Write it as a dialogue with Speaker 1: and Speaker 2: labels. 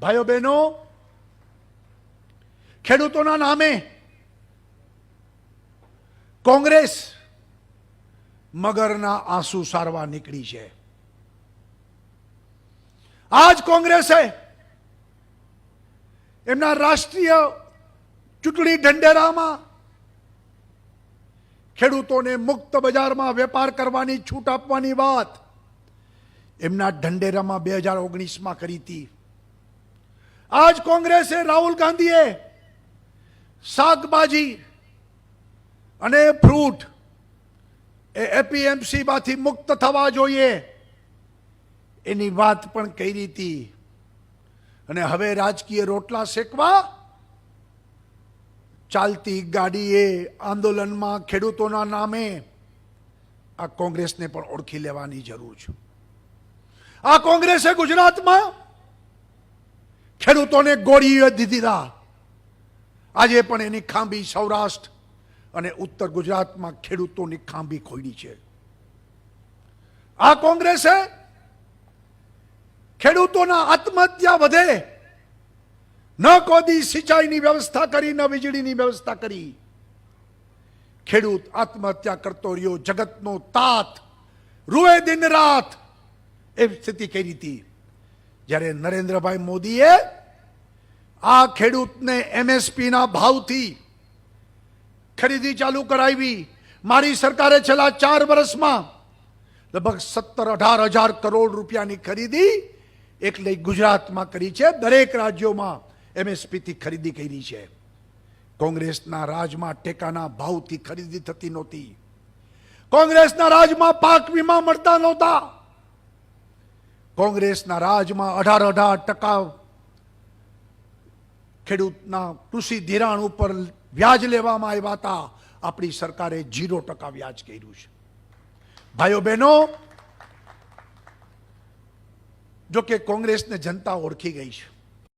Speaker 1: ભાઈઓ બહેનો, ખેડૂતોના નામે કોંગ્રેસ મગરના આંસુ સારવા નીકળી છે. આજ કોંગ્રેસે એમના રાષ્ટ્રીય ચૂંટણી ઢંઢેરામાં ખેડૂતોને મુક્ત બજારમાં વેપાર કરવાની, છૂટ આપવાની વાત એમના ઢંઢેરામાં બે હજાર ઓગણીસમાં કરી હતી. આજ કોંગ્રેસે રાહુલ ગાંધીએ શાકભાજી અને ફ્રૂટ એ એપીએમસીમાંથી મુક્ત થવા જોઈએ એની વાત પણ કરી હતી અને હવે રાજકીય રોટલા શેકવા ચાલતી ગાડીએ આંદોલનમાં ખેડૂતોના નામે આ કોંગ્રેસને પણ ઓળખી લેવાની જરૂર છે આ કોંગ્રેસે ગુજરાતમાં ખેડૂતોને ગોળીઓ દીધીલા આજે પણ એની ખાંભી સૌરાષ્ટ્ર અને ઉત્તર ગુજરાતમાં ખેડૂતોની ખાંભી ખોડી છે. આ કોંગ્રેસે ખેડૂતોના આત્મહત્યા વધે. ન કોદી સિંચાઈની વ્યવસ્થા કરી, ન વીજળીની વ્યવસ્થા કરી. ખેડૂત આત્મહત્યા કરતો રહ્યો, જગતનો તાત. રૂએ દિન રાત એ સ્થિતિ કરી હતી. જ્યારે નરેન્દ્રભાઈ મોદીએ આ ખેડૂતને એમએસપીના ભાવથી ખરીદી ચાલુ કરાવી. મારી સરકારે છેલ્લા ચાર વર્ષમાં લગભગ સત્તર અઢાર હજાર કરોડ રૂપિયાની ખરીદી એટલે ગુજરાતમાં કરી છે. દરેક રાજ્યોમાં એમએસપીથી ખરીદી કરી છે. કોંગ્રેસના રાજમાં ટેકાના ભાવથી ખરીદી થતી નહોતી. કોંગ્રેસના રાજમાં પાક વીમા મળતા નહોતા. કોંગ્રેસના રાજમાં અઢાર અઢાર ટકા ખેડૂતના કૃષિ ધિરાણ ઉપર વ્યાજ લેવામાં આવ્યા હતા. આપણી સરકારે જીરો ટકા વ્યાજ કર્યું છે. ભાઈઓ બહેનો, જો કે કોંગ્રેસને જનતા ઓળખી ગઈ છે.